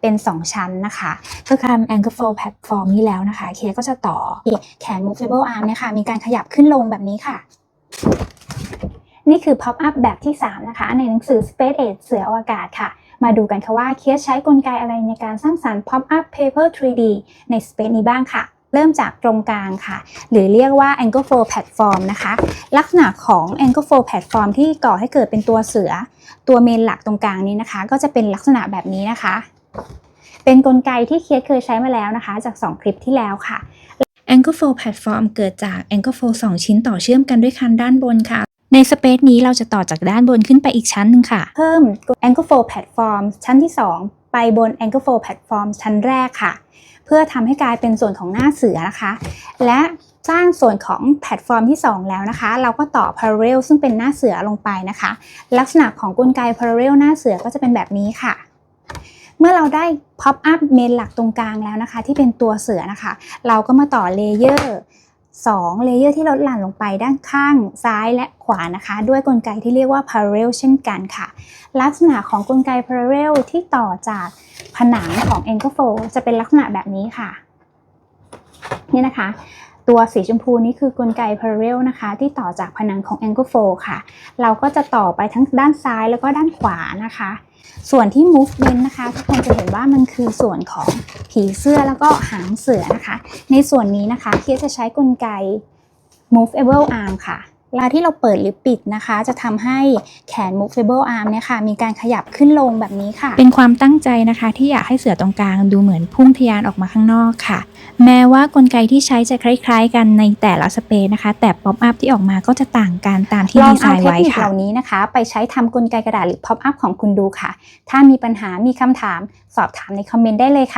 เป็น 2 ชั้นนะคะก็คือทำ Anchor Flow Platform นี้แล้วนะคะเคก็จะต่อแขน Movable Arm เนี่ยค่ะมีการขยับขึ้นลงแบบนี้ค่ะ นี่คือ Pop Up แบบที่ 3 นะคะ ในหนังสือ Space Age เสืออวกาศค่ะ มาดูกันค่ะว่าเคสใช้กลไกอะไรในการสร้างสรรค์ Pop Up Paper 3D ใน Space นี้บ้างค่ะเริ่มจากตรงกลางค่ะ หรือเรียกว่า Angle Flow Platform นะคะ ลักษณะของ Angle Flow Platform ที่ก่อให้เกิดเป็นตัวเสือ ตัวเมนหลักตรงกลางนี้นะคะ ก็จะเป็นลักษณะแบบนี้นะคะ เป็นกลไกที่เคสเคยใช้มาแล้วนะคะ จาก 2 คลิปที่แล้วค่ะ Angle Flow Platform เกิดจาก Angle Flow 2ชิ้นต่อเชื่อมกันด้วยคันด้านบนค่ะ ในสเปซนี้เราจะต่อจากด้านบนขึ้นไปอีกชั้นหนึ่งค่ะ เพิ่ม Angle Flow Platform ชั้นที่ 2 ไปบน Angle Flow Platform ชั้นแรกค่ะ เพื่อทำให้กลายเป็นส่วนของหน้าเสือนะคะ และสร้างส่วนของแพลตฟอร์มที่ 2 แล้วนะคะ เราก็ต่อ Parallel ซึ่งเป็นหน้าเสือลงไปนะคะ ลักษณะของกลไก Parallel หน้าเสือก็จะเป็นแบบนี้ค่ะ เมื่อเราได้ Pop Up เมนหลักตรงกลางแล้วนะคะ ที่เป็นตัวเสือนะคะ เราก็มาต่อเลเยอร์2เลเยอร์ที่ลดหลั่นลงไปด้านข้างซ้ายและขวานะคะ ด้วยกลไกที่เรียกว่า Parallel เช่นกันค่ะ ลักษณะของกลไก Parallel ที่ต่อจากผนังของ Angle Flow จะเป็นลักษณะแบบนี้ค่ะ นี่นะคะ ตัวสีชมพูนี้คือกลไกพาราเรลนะคะ ที่ต่อจากผนังของแองโกโฟค่ะ เราก็จะต่อไปทั้งด้านซ้ายแล้วก็ด้านขวานะคะ ส่วนที่ movement นะคะ ทุกคนจะเห็นว่ามันคือส่วนของผีเสื้อแล้วก็หางเสือนะคะ ในส่วนนี้นะคะเคียจะใช้กลไก movable arm ค่ะ เวลาที่เราเปิดหรือปิดนะคะ จะทำให้แขน movable arm เนี่ยค่ะ มีการขยับขึ้นลงแบบนี้ค่ะ เป็นความตั้งใจนะคะ ที่อยากให้เสือตรงกลางดูเหมือนพุ่งทะยานออกมาข้างนอกค่ะ แม้ว่ากลไกที่ใช้จะคล้าย ๆ กันในแต่ละสเปซนะคะ แต่ pop up ที่ออกมาก็จะต่างกันตามที่ลอดีงไซเอาน์เทคไว้นิคค่ะเหล่านี้นะคะ ไปใช้ทำกลไกกระดาษหรือ pop up ของคุณดูค่ะ ถ้ามีปัญหามีคำถาม สอบถามในคอมเมนต์ได้เลยค่ะ